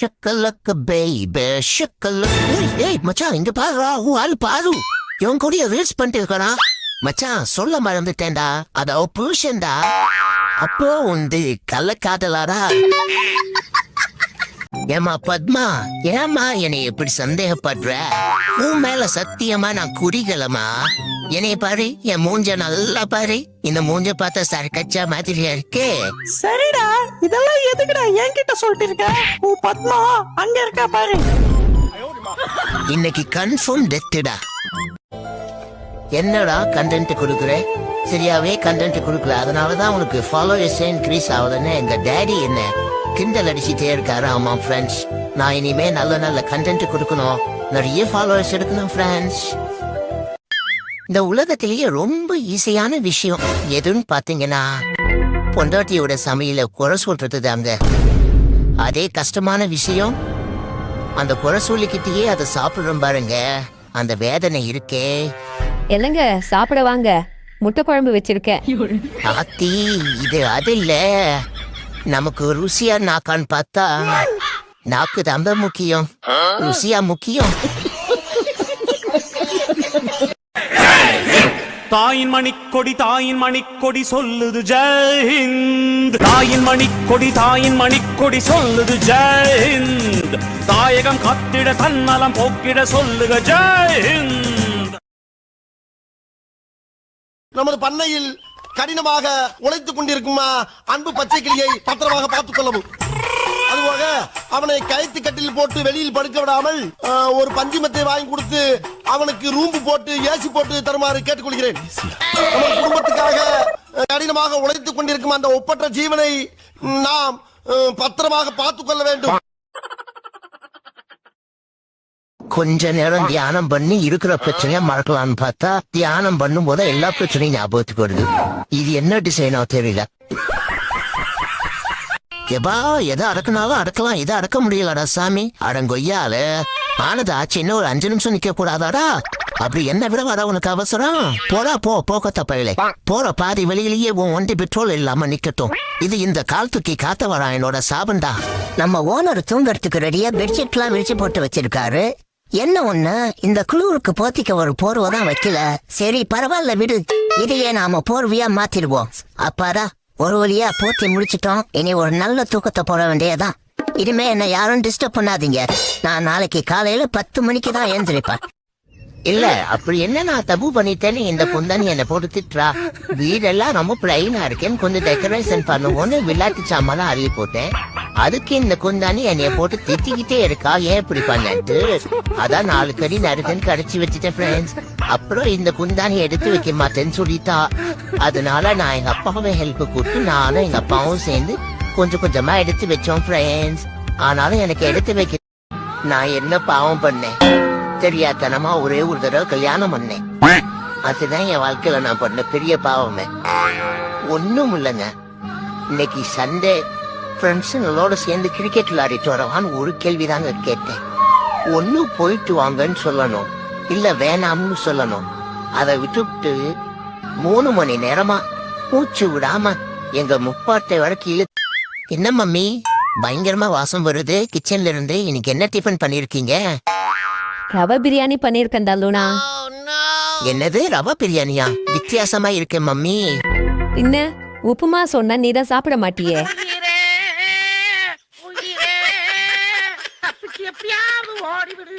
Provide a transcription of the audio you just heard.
ஷக்கலக்க baby ஷக்கலக்க ஏய், ஏய் மச்சான் இங்க பாருடா உன் ஆளு பாரு இவன் கூட ரீல்ஸ் பண்ணிட்டு இருக்கான்? மச்சான் சொல்ல மறந்துட்டேன்டா. அது அவ புருஷன்டா. அப்போ உண்டு கள்ளக்காதலாடா. ஏமா பத்மா ஏமா என்னை இப்படி சந்தேகப்படுற? உன் மேல சத்தியமா நான் குறிகளமா என்னைய பாரு என் மூஞ்ச நல்லா பாரு. இந்த மூஞ்ச பார்த்தா சரக்கச்சா மாதிரியா இருக்கே. சரிடா. இதெல்லாம் எதுக்குடா என்கிட்ட சொல்லிட்டு இருக்க உன் பத்மா அங்க இருக்கா பாரு. இன்னைக்கு கன்ஃபார்ம் டெத்துடா என்னடா கண்டென்ட் கொடுக்குற? சரியாவே கண்டென்ட் கொடுக்கல. அதனாலதான் உனக்கு ஃபாலோவர்ஸ் இன்க்ரீஸ் ஆகுதுன்னு எங்க டேடி என்ன கிண்டல் அடிச்சுட்டே இருக்காரு. ஆமா ஃப்ரெண்ட்ஸ் நான் இனிமே நல்ல நல்ல கண்டென்ட் கொடுக்கணும். நிறைய ஃபாலோவர்ஸ் எடுக்கணும் ஃப்ரெண்ட்ஸ் இந்த உலகத்திலேயே ரொம்ப ஈஸியான விஷயம். எதுன்னு பாத்தீங்கன்னா பொண்டாட்டியோட சமையல குறை சொல்றது தாங்க. அதே கஷ்டமான விஷயம். அந்த குறை சொல்லிக்கிட்டே அதை சாப்பிடுறோம் பாருங்க. அந்த வேதனை இருக்கே. என்னங்க சாப்பிட வாங்க. முட்டை குழம்பு வச்சிருக்கேன். ஆத்தி இது அது இல்ல. நமக்கு ருசியா நாக்கான்னு பார்த்தா நாக்கு ரொம்ப முக்கியம். ருசியா முக்கியம். தாயின் மணிக்கொடி தாயின் மணிக்கொடி சொல்லுது ஜெயஹிந்த். தாயின் மணிக்கொடி தாயின் மணிக்கொடி சொல்லுது ஜெயஹிந்த். தாயகம் காத்திட தன்னலம் போக்கிட சொல்லுக ஜெயஹிந்த். நமது பண்ணையில் கடினமாக உழைத்துக் கொண்டிருக்குமா அன்பு பச்சை கிளியை பத்திரமாக பார்த்துக் கொள்ளவும். அதுபோக அவனை கைத்து கட்டில் போட்டு வெளியில் படுக்க விடாமல் ஒரு பஞ்சிமத்தை வாங்கி கொடுத்து அவனுக்கு ரூம்பு போட்டு ஏசி போட்டு தருமாறு கேட்டுக்கொள்கிறேன். நமது குடும்பத்துக்காக கடினமாக உழைத்துக் கொண்டிருக்கும் அந்த ஒப்பற்ற ஜீவனை நாம் பத்திரமாக பார்த்துக் கொள்ள வேண்டும். கொஞ்ச நேரம் தியானம் பண்ணி இருக்கிற பிரச்சனைய மறக்கலாம்னு பார்த்தா தியானம் பண்ணும் போது எல்லா பிரச்சனையும் ஞாபகத்துக்கு வருது. இது என்ன டிசைனோ தெரியல. எபா எதை அடக்குனாலும் அடக்கலாம். இதை அடக்க முடியலடா சாமி. அடங்கொய்யால. ஆனது ஆச்சு இன்னும் ஒரு அஞ்சு நிமிஷம் நிக்க கூடாதாடா அப்படி என்ன விட வர உனக்கு அவசரம்? போடா போ போக்கத்த பயிலே. போற பாதி வெளியிலேயே உன் ஒண்டி பெட்ரோல் இல்லாம நிக்கட்டும். இது இந்த காலத்துக்கு காத்த வரா என்னோட சாபண்டா நம்ம ஓனர் தூங்கறதுக்கு ரெடியா பெட்ஷீட்லாம் விரிச்சு போட்டு வச்சிருக்காரு. என்ன ஒண்ணு? இந்த குளூருக்கு போத்திக்க ஒரு போர்வை தான் வைக்கல. சரி பரவாயில்ல விடு. இதையே நாம போர்வையா மாத்திடுவோம். அப்பாடா ஒரு வழியா போத்தி முடிச்சிட்டோம். இனி ஒரு நல்ல தூக்கத்தை போட வேண்டியதான் இனிமே என்ன யாரும் டிஸ்டர்ப் பண்ணாதீங்க. நான் நாளைக்கு காலையில பத்து மணிக்கு தான் எழுந்திருப்பேன் இல்ல அப்படி என்ன நான் தப்பு பண்ணிட்டேன்னு இந்த குந்தானி என்ன போட்டு திட்டுறா? வீடெல்லாம் ரொம்ப பிளைனா இருக்கேன்னு கொஞ்சம் டெக்கரேஷன் பண்ணுவோன்னு விளையாட்டு சாமான அறிய போட்டேன். அதுக்கு இந்த குந்தானி என்னைய போட்டு திட்டிக்கிட்டே இருக்கா? ஏன் இப்படி பண்ணட்டு அதான் நாலு கடி நறுக்குன்னு கடைச்சி வச்சுட்டேன் ஃப்ரெண்ட்ஸ் அப்புறம் இந்த குந்தானி எடுத்து வைக்க மாட்டேன்னு சொல்லிட்டா. அதனால நான் எங்க அப்பாவை ஹெல்ப் கூப்பிட்டு நானும் எங்க அப்பாவும் சேர்ந்து கொஞ்சம் கொஞ்சமா எடுத்து வச்சோம் ஃப்ரெண்ட்ஸ் ஆனாலும் எனக்கு எடுத்து வைக்க நான் என்ன பாவம் பண்ணேன்? தெரியாதனமா ஒரே ஒரு தடவை கல்யாணம் பண்ணேன். அதுதான் என் வாழ்க்கையில நான் பண்ண பெரிய பாவமே. ஒண்ணும் இல்லைங்க. இன்னைக்கு சண்டே. ஃப்ரெண்ட்ஸுங்களோட சேர்ந்து கிரிக்கெட் விளையாடிட்டு வரவான்னு ஒரு கேள்விதாங்க கேட்டேன். ஒண்ணு போயிட்டு வாங்கன்னு சொல்லணும். இல்ல வேணாம்னு சொல்லணும். அதை விட்டுவிட்டு மூணு மணி நேரமா? மூச்சு விடாம. எங்க முப்பாட்டை வரைக்கும் இழு என்ன மம்மி? பயங்கரமா வாசம் வருது. கிச்சன்ல இருந்து இன்னைக்கு என்ன டிஃபன் பண்ணிருக்கீங்க? ரவை பிரியாணி பண்ணியிருக்கேன்டா லூனா என்னது? ரவா பிரியாணியா? வித்தியாசமா இருக்கே மம்மி. பின்ன உப்புமா சொன்னா நீ தான் சாப்பிட மாட்டியே. ஓடிவிடு.